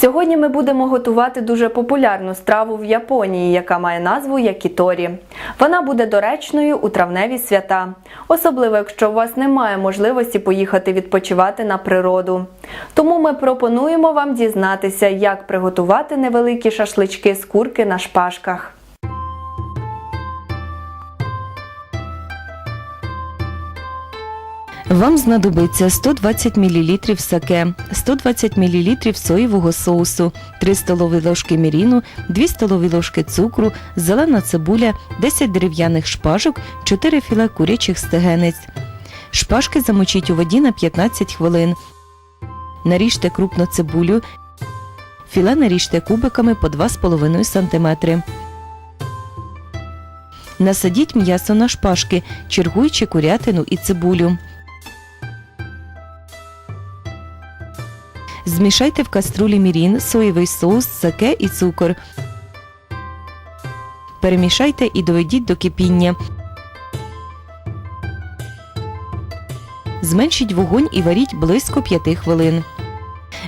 Сьогодні ми будемо готувати дуже популярну страву в Японії, яка має назву якіторі. Вона буде доречною у травневі свята, особливо якщо у вас немає можливості поїхати відпочивати на природу. Тому ми пропонуємо вам дізнатися, як приготувати невеликі шашлички з курки на шпажках. Вам знадобиться 120 мл саке, 120 мл соєвого соусу, 3 столові ложки міріну, 2 столові ложки цукру, зелена цибуля, 10 дерев'яних шпажок, 4 філе курячих стегенець. Шпажки замочіть у воді на 15 хвилин. Наріжте крупно цибулю. Філе наріжте кубиками по 2,5 см. Насадіть м'ясо на шпажки, чергуючи курятину і цибулю. Змішайте в каструлі мірін, соєвий соус, саке і цукор. Перемішайте і доведіть до кипіння. Зменшіть вогонь і варіть близько 5 хвилин.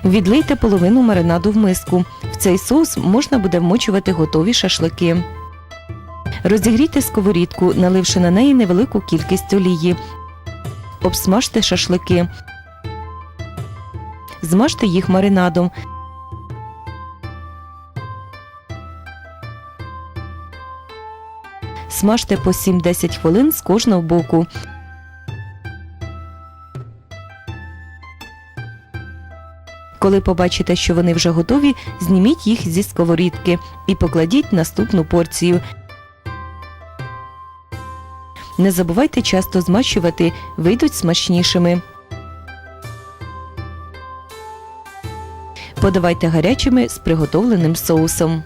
Відлийте половину маринаду в миску. В цей соус можна буде вмочувати готові шашлики. Розігрійте сковорідку, наливши на неї невелику кількість олії. Обсмажте шашлики. Змажте їх маринадом. Смажте по 7-10 хвилин з кожного боку. Коли побачите, що вони вже готові, зніміть їх зі сковорідки і покладіть наступну порцію. Не забувайте часто змащувати, вийдуть смачнішими. Подавайте гарячими з приготовленим соусом.